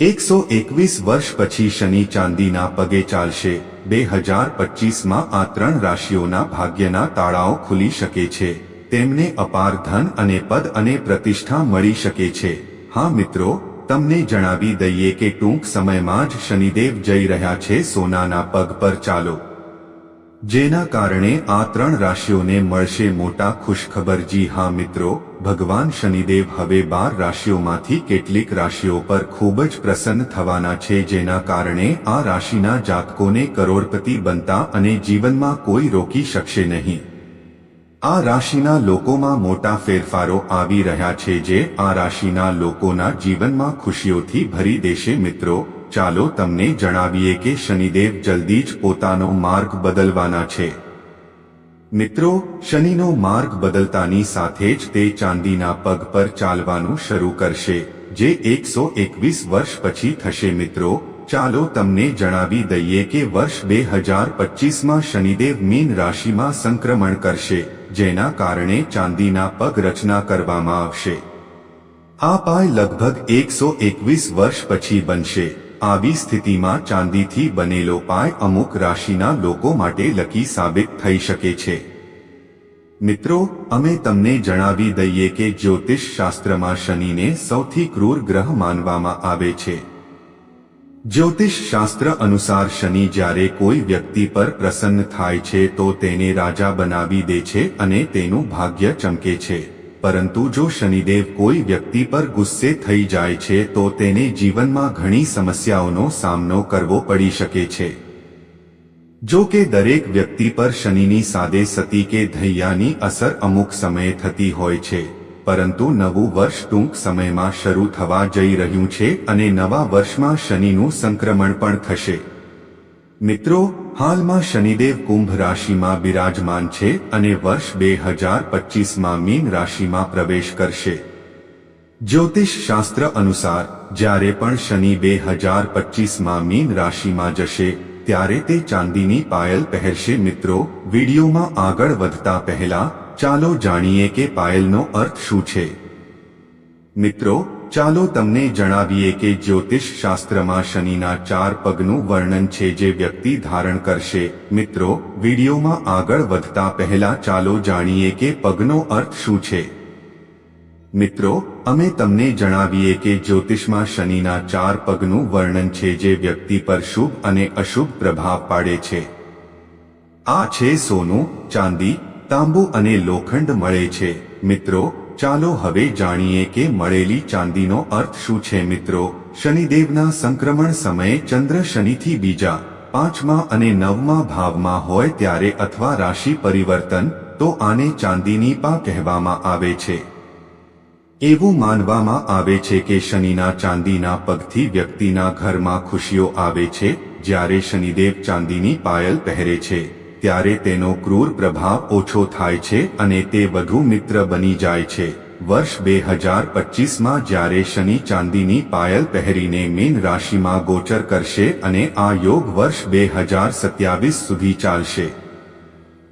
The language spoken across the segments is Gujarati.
એકસો એકવીસ વર્ષ પછી શનિ ચાંદીના પગે ચાલશે. બે હજાર પચીસમાં આ ત્રણ રાશિઓના ભાગ્યના તાળાઓ ખુલી શકે છે. તેમને અપાર ધન અને પદ અને પ્રતિષ્ઠા મળી શકે છે. હા મિત્રો, તમને જણાવી દઈએ કે ટૂંક સમયમાં જ શનિદેવ જઈ રહ્યા છે સોનાના પગ પર ચાલો. જેના કારણે આ ત્રણ રાશિઓને મળશે મોટા ખુશખબર. જી હા મિત્રો, ભગવાન શનિદેવ હવે બાર રાશિઓમાંથી કેટલીક રાશિઓ પર ખૂબ જ પ્રસન્ન થવાના છે, જેના કારણે આ રાશિના જાતકોને કરોડપતિ બનતા અને જીવનમાં કોઈ રોકી શકશે નહીં. આ રાશિના લોકોમાં મોટા ફેરફારો આવી રહ્યા છે, જે આ રાશિના લોકોના જીવનમાં ખુશીઓથી ભરી દેશે મિત્રો. ચાલો તમને જણાવીએ કે શનિદેવ જલ્દી જ પોતાનો માર્ગ બદલવાના છે. મિત્રો, શનિનો માર્ગ બદલતાની સાથે જ તે ચાંદીના પગ પર ચાલવાનું શરૂ કરશે, જે એકસો એકવીસ વર્ષ પછી થશે. મિત્રો, ચાલો તમને જણાવી દઈએ કે વર્ષ બે હજાર પચીસમાં શનિદેવ મીન રાશિમાં સંક્રમણ કરશે, જેના કારણે ચાંદીના પગ રચના કરવામાં આવશે. આ પાય લગભગ એકસો એકવીસ વર્ષ પછી બનશે. આવી સ્થિતિમાં ચાંદીથી બનેલો પાય અમુક રાશિના લોકો માટે લકી સાબિત થઈ શકે છે. મિત્રો, અમે તમને જણાવી દઈએ કે જ્યોતિષ શાસ્ત્રમાં શનિને સૌથી ક્રૂર ગ્રહ માનવામાં આવે છે. જ્યોતિષ શાસ્ત્ર અનુસાર શનિ જ્યારે કોઈ વ્યક્તિ પર પ્રસન્ન થાય છે તો તેને રાજા બનાવી દે છે અને તેનું ભાગ્ય ચમકે છે. પરંતુ જો શનિદેવ કોઈ વ્યક્તિ પર ગુસ્સે થઈ જાય છે, તો તેને જીવનમાં ઘણી સમસ્યાઓનો સામનો કરવો પડી શકે છે. જો કે દરેક વ્યક્તિ પર શનિની સાદે સતી કે ધૈયાની અસર અમુક સમયે થતી હોય છે, પરંતુ નવું વર્ષ ટૂંક સમયમાં શરૂ થવા જઈ રહ્યું છે અને નવા વર્ષમાં શનિનું સંક્રમણ પણ થશે. મિત્રો, હાલમાં શનિદેવ કુંભ રાશિમાં બિરાજમાન છે અને વર્ષ બે હજાર પચીસમાં મીન રાશિમાં પ્રવેશ કરશે. જ્યોતિષ શાસ્ત્ર અનુસાર, જ્યારે પણ શનિ બે હજાર પચીસમાં મીન રાશિમાં જશે, ત્યારે તે ચાંદીની પાયલ પહેરશે. મિત્રો, વિડીયોમાં આગળ વધતા પહેલા ચાલો જાણીએ કે પાયલનો અર્થ શું છે. મિત્રો ચાલો તમને જણાવીએ કે જ્યોતિષ શાસ્ત્રમાં શનિના ચાર પગનું વર્ણન છે જે વ્યક્તિ ધારણ કરશે. મિત્રો, વિડીયોમાં આગળ વધતા પહેલા ચાલો જાણીએ કે પગનો અર્થ શું છે. મિત્રો, અમે તમને જણાવીએ કે જ્યોતિષમાં શનિના ચાર પગનું વર્ણન છે જે વ્યક્તિ પર શુભ અને અશુભ પ્રભાવ પાડે છે. આ છે સોનું, ચાંદી, તાંબુ અને લોખંડ મળે છે. મિત્રો ચાલો હવે જાણીએ કે મળેલી ચાંદીનો અર્થ શું છે મિત્રો. શનિદેવના સંક્રમણ સમયે ચંદ્ર શનિથી બીજા, પાંચમા અને નવમા ભાવમાં હોય ત્યારે અથવા રાશિ પરિવર્તન, તો આને ચાંદીની પા કહેવામાં આવે છે. એવું માનવામાં આવે છે કે શનિના ચાંદીના પગથી વ્યક્તિના ઘરમાં ખુશીઓ આવે છે, જ્યારે શનિદેવ ચાંદીની પાયલ પહેરે છે. ત્યારે તેનો ક્રૂર પ્રભાવ ઓછો થાય છે અને તે વધુ મિત્ર બની જાય છે. વર્ષ બે હજાર પચીસમાં જ્યારે શનિ ચાંદીની પાયલ પહેરીને મીન રાશિમાં ગોચર કરશે અને આ યોગ વર્ષ બે હજાર સત્યાવીસ સુધી ચાલશે.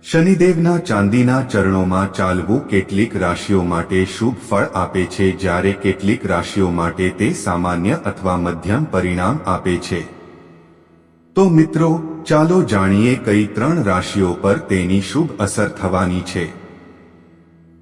શનિદેવના ચાંદીના ચરણોમાં ચાલવું કેટલીક રાશિઓ માટે શુભ ફળ આપે છે જ્યારે કેટલીક રાશિઓ માટે તે સામાન્ય અથવા મધ્યમ પરિણામ આપે છે. તો મિત્રો ચાલો જાણીએ કઈ ત્રણ રાશિઓ પર તેની શુભ અસર થવાની છે.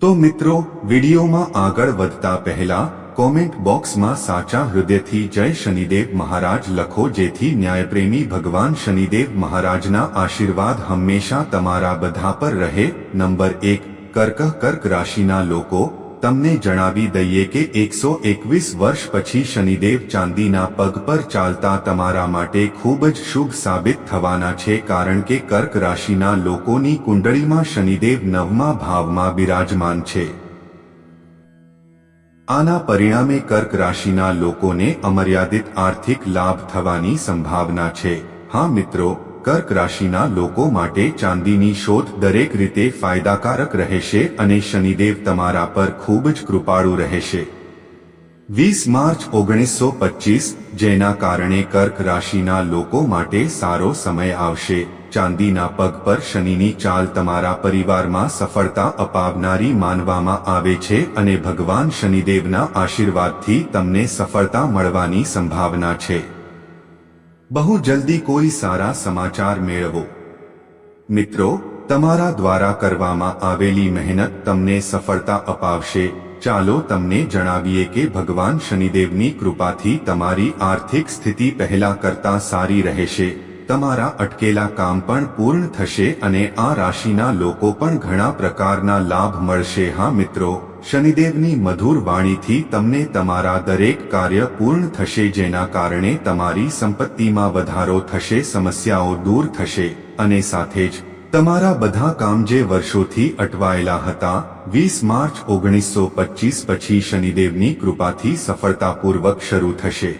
તો મિત્રો, વિડીયોમાં આગળ વધતા પહેલા, કોમેન્ટ બોક્સમાં સાચા હૃદયથી જય શનિદેવ મહારાજ લખો જેથી ન્યાયપ્રેમી ભગવાન શનિદેવ મહારાજના આશીર્વાદ હંમેશા તમારા બધા પર રહે. નંબર એક, કર્ક કર્ક રાશિના લોકો તમને જણાવી દઈએ કે એકસો એકવીસ વર્ષ પછી શનિદેવ ચાંદીના પગ પર ચાલતા તમારા માટે ખૂબ જ શુભ સાબિત થવાના છે કારણ કે કર્ક રાશિના લોકોની કુંડળીમાં શનિદેવ નવમા ભાવમાં બિરાજમાન છે. આના પરિણામે કર્ક રાશિના લોકોને અમર્યાદિત આર્થિક લાભ થવાની સંભાવના છે. હા મિત્રો કર્ક રાશિના લોકો માટે ચાંદીની શોધ દરેક રીતે ફાયદાકારક રહેશે અને શનિદેવ તમારા પર ખૂબ જ કૃપાળુ રહેશે. વીસ માર્ચ ઓગણીસો પચીસ, જેના કારણે કર્ક રાશિના લોકો માટે સારો સમય આવશે. ચાંદીના પગ પર શનિની ચાલ તમારા પરિવારમાં સફળતા અપાવનારી માનવામાં આવે છે અને ભગવાન શનિદેવના આશીર્વાદથી તમને સફળતા મળવાની સંભાવના છે. બહુ જલ્દી કોઈ સારા સમાચાર મેળવો. મિત્રો, તમારા દ્વારા કરવામાં આવેલી મહેનત તમને સફળતા અપાવશે. ચાલો તમને જણાવીએ કે ભગવાન શનિદેવની કૃપાથી તમારી આર્થિક સ્થિતિ પહેલા કરતા સારી રહેશે. તમારા અટકેલા કામ પણ પૂર્ણ થશે અને આ રાશિના લોકો પણ ઘણા પ્રકારના લાભ મળશે. હા મિત્રો શનિદેવની મધુર વાણીથી તમને તમારા દરેક કાર્ય પૂર્ણ થશે, જેના કારણે તમારી સંપત્તિમાં વધારો થશે, સમસ્યાઓ દૂર થશે અને સાથે જ તમારા બધા કામ જે વર્ષોથી અટવાયેલા હતા, વીસ માર્ચ ઓગણીસો પચીસ પછી શનિદેવની કૃપાથી સફળતાપૂર્વક શરૂ થશે.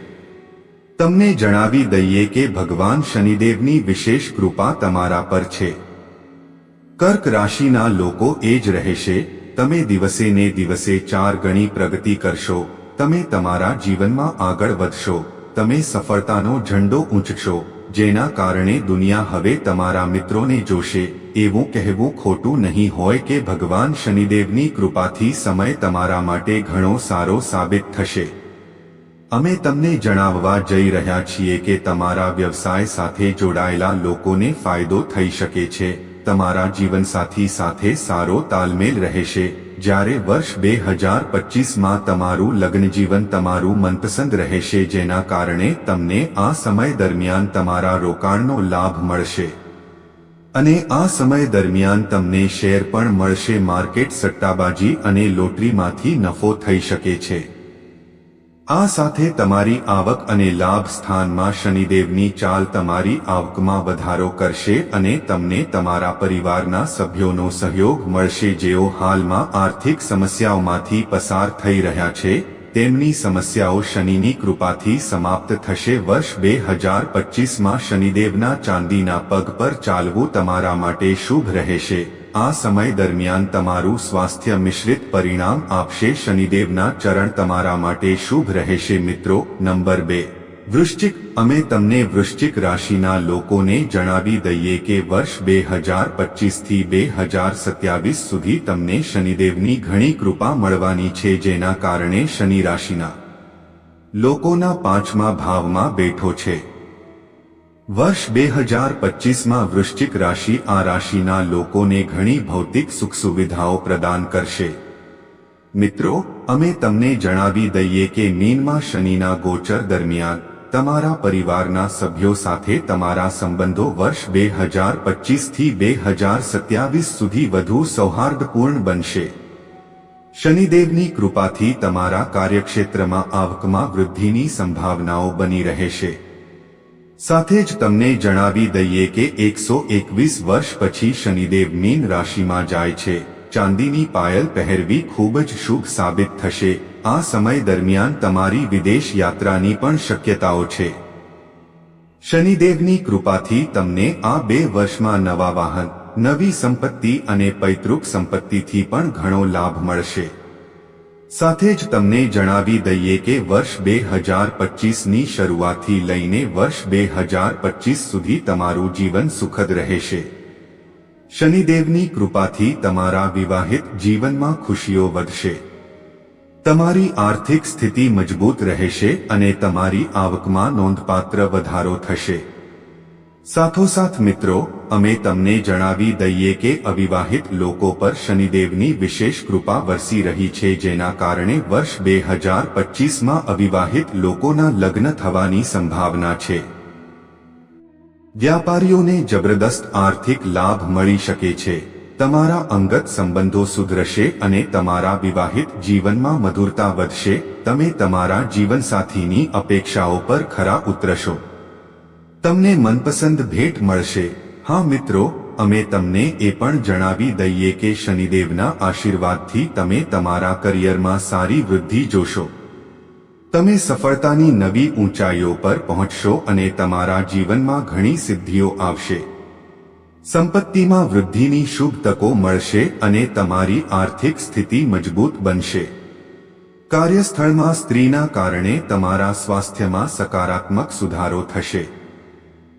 તમને જણાવી દઈએ કે ભગવાન શનિદેવની વિશેષ કૃપા તમારા પર છે. કર્ક રાશિના લોકો એ જ રહેશે તમે દિવસે ને દિવસે ચાર ગણી પ્રગતિ કરશો, તમે તમારા જીવનમાં આગળ વધશો, તમે સફળતાનો ઝંડો ઊંચશો, જેના કારણે દુનિયા હવે તમારા મિત્રોને જોશે, એવું કહેવું ખોટું નહીં હોય કે ભગવાન શનિદેવની કૃપાથી સમય તમારા માટે ઘણો સારો સાબિત થશે. અમે તમને જણાવવા જઈ રહ્યા છીએ કે તમારા વ્યવસાય સાથે જોડાયેલા લોકોને ફાયદો થઈ શકે છે તમારા જીવનસાથી સાથે સારો તાલમેલ રહેશે. જ્યારે વર્ષ બે હજાર પચીસમાં તમારું લગ્નજીવન તમારું મનપસંદ રહેશે, જેના કારણે તમને આ સમય દરમિયાન તમારા રોકાણનો લાભ મળશે. અને આ સમય દરમિયાન તમને શેર પણ મળશે. માર્કેટ સટ્ટાબાજી અને લોટરીમાંથી નફો થઈ શકે છે. આ સાથે તમારી આવક અને લાભ સ્થાનમાં શનિદેવની ચાલ તમારી આવકમાં વધારો કરશે અને તમને તમારા પરિવારના સભ્યોનો સહયોગ મળશે. જેઓ હાલમાં આર્થિક સમસ્યાઓમાંથી પસાર થઈ રહ્યા છે, તેમની સમસ્યાઓ શનિની કૃપાથી સમાપ્ત થશે. વર્ષ બે હજાર પચીસમાં શનિદેવના ચાંદીના પગ પર ચાલવું તમારા માટે શુભ રહેશે. આ સમય દરમિયાન તમારું સ્વાસ્થ્ય મિશ્રિત પરિણામ આપશે. શનિદેવના ચરણ તમારા માટે શુભ રહેશે મિત્રો. નંબર બે. વૃશ્ચિક, અમે તમને વૃશ્ચિક રાશિના લોકોને જણાવી દઈએ કે વર્ષ બે હજાર પચીસથી બે હજાર સત્યાવીસ સુધી તમને શનિદેવની ઘણી કૃપા મળવાની છે, જેના કારણે શનિ રાશિના લોકોના પાંચમા ભાવમાં બેઠો છે. વર્ષ બે હજાર પચીસમાં વૃશ્ચિક રાશિ આ રાશિના લોકોને ઘણી ભૌતિક સુખ સુવિધાઓ પ્રદાન કરશે. મિત્રો, અમે તમને જણાવી દઈએ કે મીનમાં શનિના ગોચર દરમિયાન તમારા પરિવારના સભ્યો સાથે તમારા સંબંધો વર્ષ બે હજાર પચીસથી બે હજાર સત્યાવીસ સુધી વધુ સૌહાર્દપૂર્ણ બનશે. શનિદેવની કૃપાથી તમારા કાર્યક્ષેત્રમાં આવકમાં વૃદ્ધિની સંભાવનાઓ બની રહેશે. સાથે જ તમને જણાવી દઈએ કે એકસો એકવીસ વર્ષ પછી શનિદેવ મીન રાશિમાં જાય છે. ચાંદીની પાયલ પહેરવી ખૂબ જ શુભ સાબિત થશે. આ સમય દરમિયાન તમારી વિદેશ યાત્રાની પણ શક્યતાઓ છે. શનિદેવની કૃપાથી તમને આ બે વર્ષમાં નવા વાહન, નવી સંપત્તિ અને પૈતૃક સંપત્તિથી પણ ઘણો લાભ મળશે. સાથે જ તમને જણાવી દઈએ કે વર્ષ બે હજાર પચીસની શરૂઆતથી લઈને વર્ષ બે હજાર પચીસ સુધી તમારું જીવન સુખદ રહેશે. શનિદેવની કૃપાથી તમારા વિવાહિત જીવનમાં ખુશીઓ વધશે. તમારી આર્થિક સ્થિતિ મજબૂત રહેશે અને તમારી આવકમાં નોંધપાત્ર વધારો થશે. સાથોસાથ મિત્રો અમે તમને જણાવી દઈએ કે અવિવાહિત લોકો પર શનિદેવની વિશેષ કૃપા વરસી રહી છે, જેના કારણે વર્ષ બે હજાર પચીસમાં અવિવાહિત લોકોના લગ્ન થવાની સંભાવના છે. વ્યાપારીઓને જબરદસ્ત આર્થિક લાભ મળી શકે છે. તમારા અંગત સંબંધો સુધરશે અને તમારા વિવાહિત જીવનમાં મધુરતા વધશે. તમે તમારા જીવનસાથીની અપેક્ષાઓ પર ખરા ઉતરશો. તમને મનપસંદ ભેટ મળશે. હા મિત્રો, અમે તમને એ પણ જણાવી દઈએ કે શનિદેવના આશીર્વાદથી તમે તમારા કરિયરમાં સારી વૃદ્ધિ જોશો. તમે સફળતાની નવી ઊંચાઈઓ પર પહોંચશો અને તમારા જીવનમાં ઘણી સિદ્ધિઓ આવશે. સંપત્તિમાં વૃદ્ધિની શુભ તકો મળશે અને તમારી આર્થિક સ્થિતિ મજબૂત બનશે. કાર્યસ્થળમાં સ્ત્રીના કારણે તમારા સ્વાસ્થ્યમાં સકારાત્મક સુધારો થશે.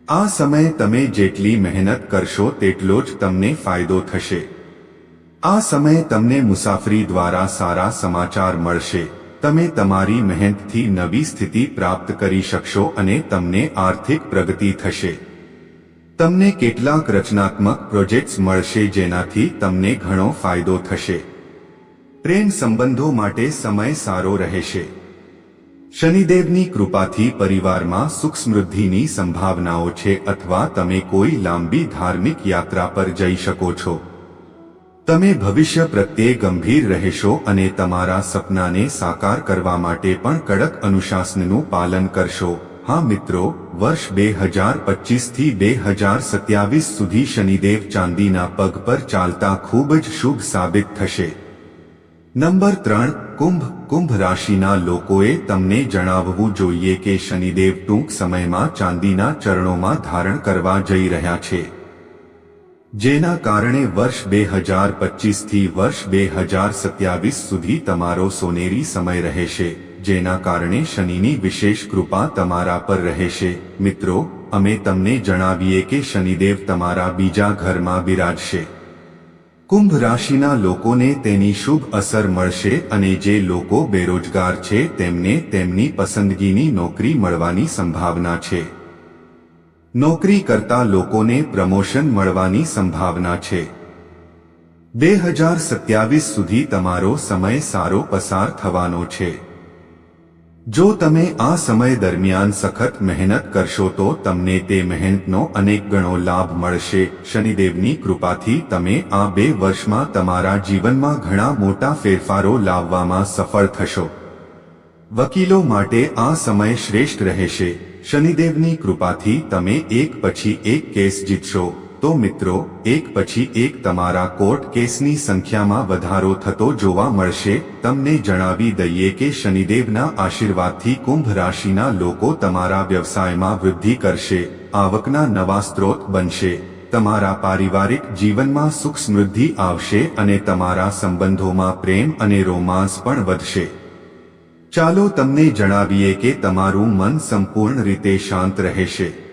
આ સમયે તમે જેટલી મહેનત કરશો તેટલો જ તમને ફાયદો થશે. આ સમયે તમને મુસાફરી દ્વારા સારા સમાચાર મળશે. તમે તમારી મહેનતથી નવી સ્થિતિ પ્રાપ્ત કરી શકશો અને તમને આર્થિક પ્રગતિ થશે. તમને કેટલાક રચનાત્મક પ્રોજેક્ટ્સ મળશે જેનાથી તમને ઘણો ફાયદો થશે. પ્રેમ સંબંધો માટે સમય સારો રહેશે. શનિદેવની કૃપાથી પરિવારમાં સુખ સમૃદ્ધિની સંભાવનાઓ છે અથવા તમે કોઈ લાંબી ધાર્મિક યાત્રા પર જઈ શકો છો. તમે ભવિષ્ય પ્રત્યે ગંભીર રહેશો અને તમારા સપનાને સાકાર કરવા માટે પણ કડક અનુશાસનનું પાલન કરશો. હા મિત્રો, વર્ષ બે હજાર પચીસથી બે હજાર સત્યાવીસ સુધી શનિદેવ ચાંદીના પગ પર ચાલતા ખૂબ જ શુભ સાબિત થશે. નંબર ત્રણ, કુંભ. કુંભ રાશિના લોકોએ તમને જણાવવું જોઈએ કે શનિદેવ ટૂંક સમયમાં ચાંદીના ચરણોમાં ધારણ કરવા જઈ રહ્યા છે. જેના કારણે વર્ષ બે હજાર પચીસથી વર્ષ બે હજાર સત્યાવીસ સુધી તમારો સોનેરી સમય રહેશે, જેના કારણે શનિની વિશેષ કૃપા તમારા પર રહેશે. મિત્રો, અમે તમને જણાવીએ કે શનિદેવ તમારા બીજા ઘરમાં બિરાજશે. કુંભ રાશિના લોકોને તેની શુભ અસર મળશે અને જે લોકો બેરોજગાર છે, તેમને તેમની પસંદગીની નોકરી મળવાની સંભાવના છે. નોકરી કરતા લોકોને પ્રમોશન મળવાની સંભાવના છે. બે હજાર સત્યાવીસ સુધી તમારો સમય સારો પસાર થવાનો છે. જો તમે આ સમય દરમિયાન સખત મહેનત કરશો તો તમને તે મહેનતનો અનેક ગણો લાભ મળશે. શનિદેવની કૃપાથી તમે આ બે વર્ષમાં તમારા જીવનમાં ઘણા મોટા ફેરફારો લાવવામાં સફળ થશો. વકીલો માટે આ સમય શ્રેષ્ઠ રહેશે. શનિદેવની કૃપાથી તમે એક પછી એક કેસ જીતશો. તો મિત્રો, એક પછી એક તમારા કોર્ટ કેસની સંખ્યામાં વધારો થતો જોવા મળશે. તમને જણાવી દઈએ કે શનિદેવના આશીર્વાદથી કુંભ રાશિના લોકો તમારા વ્યવસાયમાં વૃદ્ધિ કરશે, આવકના નવા સ્ત્રોત બનશે, તમારા પારિવારિક જીવનમાં સુખ સમૃદ્ધિ આવશે અને તમારા સંબંધોમાં પ્રેમ અને રોમાંસ પણ વધશે. ચાલો તમને જણાવીએ કે તમારું મન સંપૂર્ણ રીતે શાંત રહેશે.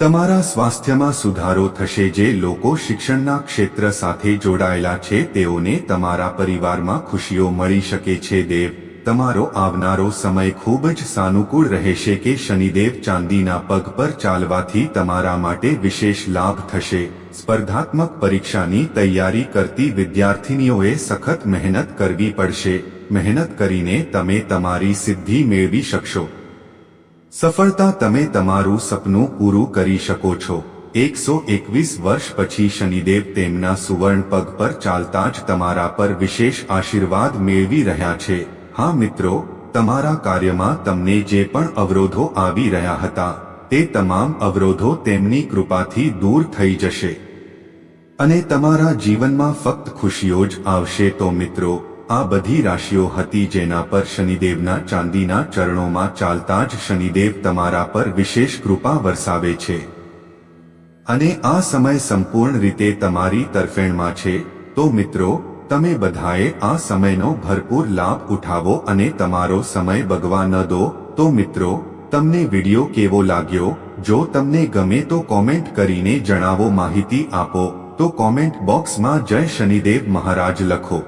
તમારા સ્વાસ્થ્યમાં સુધારો થશે જે લોકો શિક્ષણના ક્ષેત્ર સાથે જોડાયેલા છે, તેઓને તમારા પરિવારમાં ખુશીઓ મળી શકે છે. દેવ, તમારો આવનારો સમય ખૂબ જ સાનુકૂળ રહેશે કે શનિદેવ ચાંદીના પગ પર ચાલવાથી તમારા માટે વિશેષ લાભ થશે. સ્પર્ધાત્મક પરીક્ષાની તૈયારી કરતી વિદ્યાર્થીનીઓએ સખત મહેનત કરવી પડશે. મહેનત કરીને તમે તમારી સિદ્ધિ મેળવી શકશો. સફળતા તમે તમારું સપનું પૂરું કરી શકો છો. એકસો એકવીસ વર્ષ પછી શનિદેવ તેમના સુવર્ણ પગ પર ચાલતા જ તમારા પર વિશેષ આશીર્વાદ મેળવી રહ્યા છે. હા મિત્રો, તમારા કાર્યમાં તમને જે પણ અવરોધો આવી રહ્યા હતા, તે તમામ અવરોધો તેમની કૃપાથી દૂર થઈ જશે. અને તમારા જીવનમાં ફક્ત ખુશીઓ જ આવશે તો મિત્રો આ બધી રાશિઓ હતી જેના પર શનિદેવના ચાંદીના ચરણોમાં ચાલતા જ શનિદેવ તમારા પર વિશેષ કૃપા વરસાવે છે. અને આ સમય સંપૂર્ણ રીતે તમારી તરફેણમાં છે. તો મિત્રો, તમે બધાએ આ સમયનો ભરપૂર લાભ ઉઠાવો અને તમારો સમય બગવા ન દો. તો મિત્રો, તમને વિડિયો કેવો લાગ્યો? જો તમને ગમે તો કોમેન્ટ કરીને જણાવો માહિતી આપો. તો કોમેન્ટ બોક્સમાં જય શનિદેવ મહારાજ લખો.